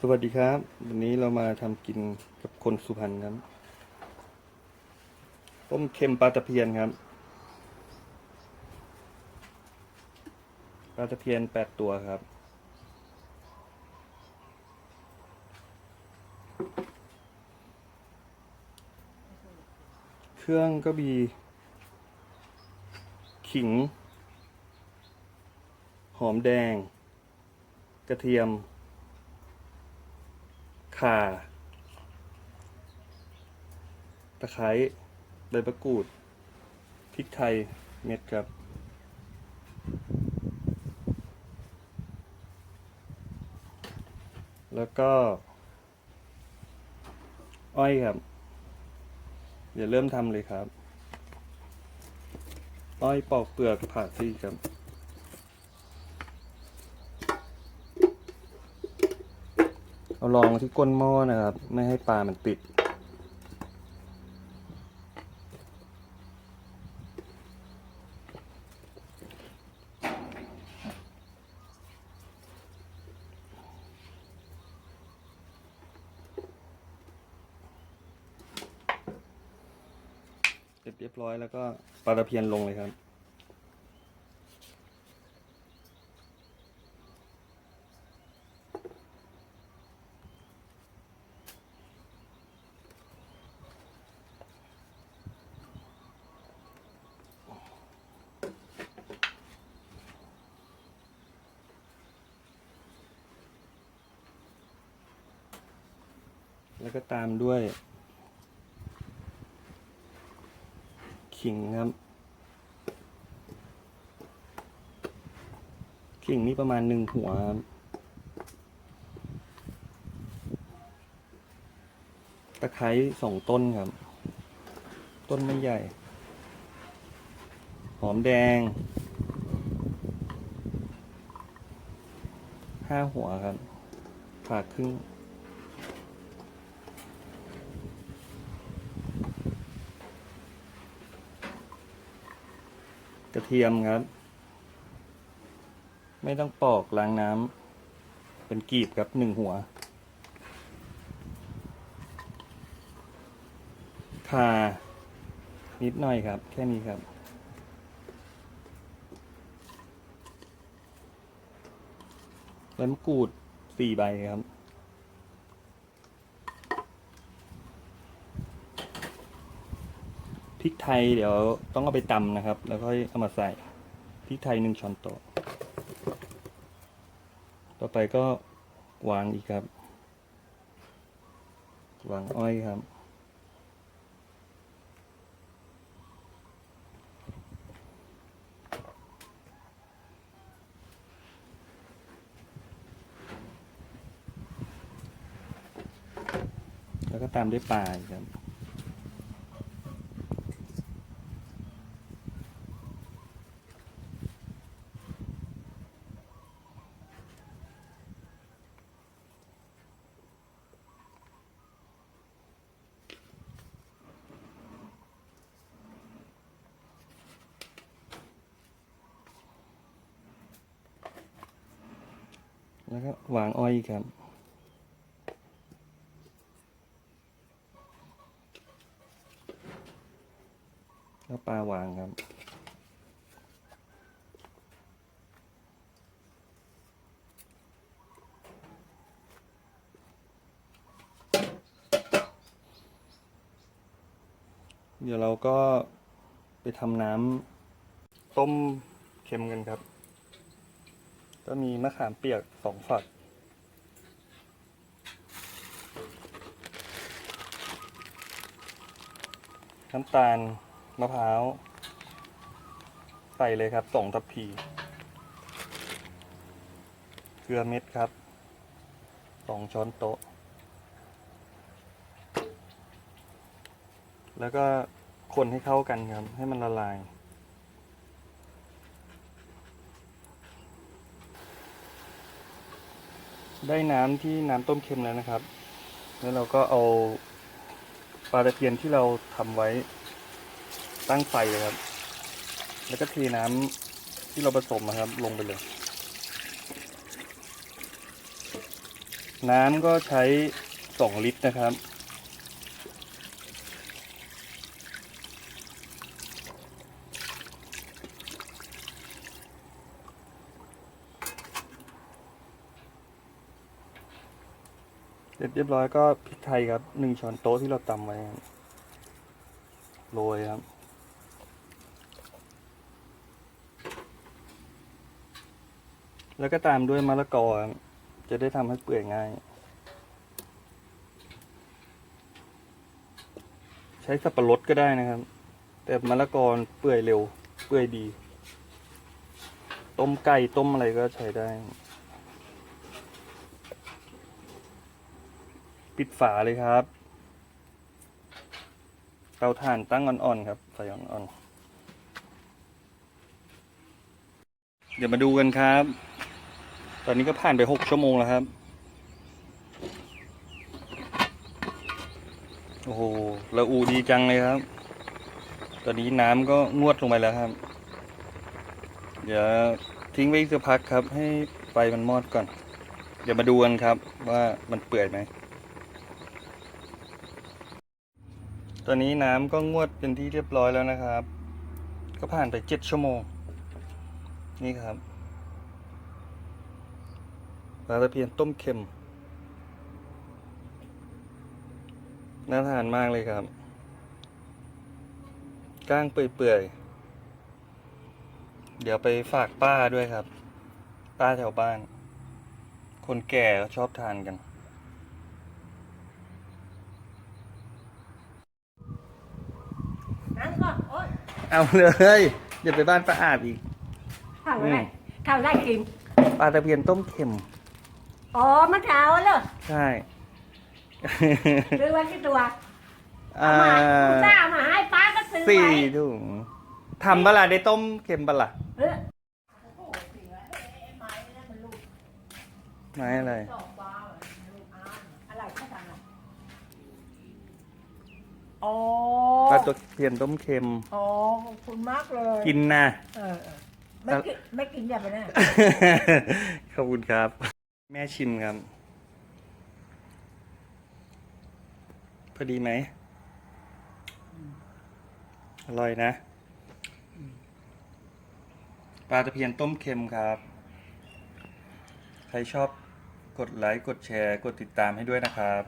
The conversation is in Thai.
สวัสดีครับ วันนี้เรามาทำกินกับคนสุพรรณครับต้มเค็มปลาตะเพียนครับปลาตะเพียนแปดตัวครับ เครื่องก็มี ขิง หอมแดง กระเทียม ข่า ตะไคร้ใบมะกรูด พริกไทย เม็ดครับ แล้วก็ อ้อยครับ เดี๋ยวเริ่มทำเลยครับ อ้อยปอกเปลือกผ่าซี่ครับ เอาลองที่ก้นหม้อนะครับ ไม่ให้ปลามันติด เสร็จเรียบร้อยแล้วก็ปลาตะเพียนลงเลยครับ แล้วก็ตามด้วย ขิงครับ ขิงนี่ประมาณหนึ่งหัวครับตะไคร้สองต้นครับ ต้นไม่ใหญ่ หอมแดงห้าหัวครับผ่าครึ่ง กระ เทียมครับ ไม่ต้องปอกล้างน้ำเป็นกีบครับหนึ่งหัว ข่า นิดหน่อยครับ แค่นี้ครับใบมะกรูดสี่ใบครับ พริก ไทยเดี๋ยวต้องเอาไปตำนะครับ แล้วก็เอามาใส่พริกไทยหนึ่งช้อนโต๊ะ ต่อไปก็วางอีกครับ วางอ้อยครับ แล้วก็ตามด้วยปลาครับ แล้วก็วางอ้อยครับ แล้วปลาวางครับเดี๋ยวเราก็ไปทำน้ำต้มเค็มกันครับ ก็มีมะขามเปียกสองฝัก น้ำตาลมะพร้าว ใส่เลยครับสองทัพพี เกลือเม็ดครับสองช้อนโต๊ะ แล้วก็คนให้เข้ากันครับ ให้มันละลาย ได้น้ำที่น้ำต้มเค็มแล้วนะครับ แล้วเราก็เอาปลาตะเพียนที่เราทำไว้ตั้งไฟเลยครับ แล้วก็เทน้ำที่เราผสมนะครับ ลงไปเลย น้ำก็ใช้สองลิตรนะครับ เสร็จเรียบร้อยก็พริกไทยครับหนึ่งช้อนโต๊ะที่เราตำไว้โรยครับ แล้วก็ตามด้วยมะละกอจะได้ทำให้เปื่อยง่าย ใช้สับปะรดก็ได้นะครับ แต่มะละกอเปื่อยเร็ว เปื่อยดี ต้มไก่ต้มอะไรก็ใช้ได้ ปิดฝาเลยครับเตาถ่านตั้งอ่อนๆครับไฟอ่อนๆเดี๋ยวมาดูกันครับ ตอนนี้ก็ผ่านไปหกชั่วโมงแล้วครับ โอ้โหละอูดีจังเลยครับ ตอนนี้น้ำก็งวดลงไปแล้วครับ เดี๋ยวทิ้งไว้อีกสักพักครับ ให้ไฟมันมอดก่อน เดี๋ยวมาดูกันครับว่ามันเปื่อยไหม ตอนนี้น้ำก็งวดเป็นที่เรียบร้อยแล้วนะครับ ก็ผ่านไปเจ็ดชั่วโมง นี่ครับปลาตะเพียนต้มเค็ม น่าทานมากเลยครับ ก้างเปื่อยๆ เดี๋ยวไปฝากป้าด้วยครับ ป้าแถวบ้าน คนแก่ก็ชอบทานกันก็โอ๊ย เอาเลยอย่าไปบ้านป้าอาบอีก ข้าวอะไรข้าวได้กิน ปลาตะเพียนต้มเค็ม อ๋อมะขาวเหรอใช่ ซื้อไว้ที่ตัวอ่าเอามาคุณป้าเอามาให้ป้าก็ซื้อสี่ไว้ถุงทำปะล่ะได้ต้มเค็มปะล่ะเออไม้อะไร อะไรเขาทำอะอ๋อ ปลาตะเพียนต้มเค็ม อ๋อขอบคุณมากเลยกินนะ เออเออไม่กินไม่กินอย่าไปนะขอบคุณครับ แม่ชิมครับ พอดีไหม อร่อยนะ ปลาตะเพียนต้มเค็มครับ ใครชอบกดไลค์ กดแชร์ กดติดตามให้ด้วยนะครับ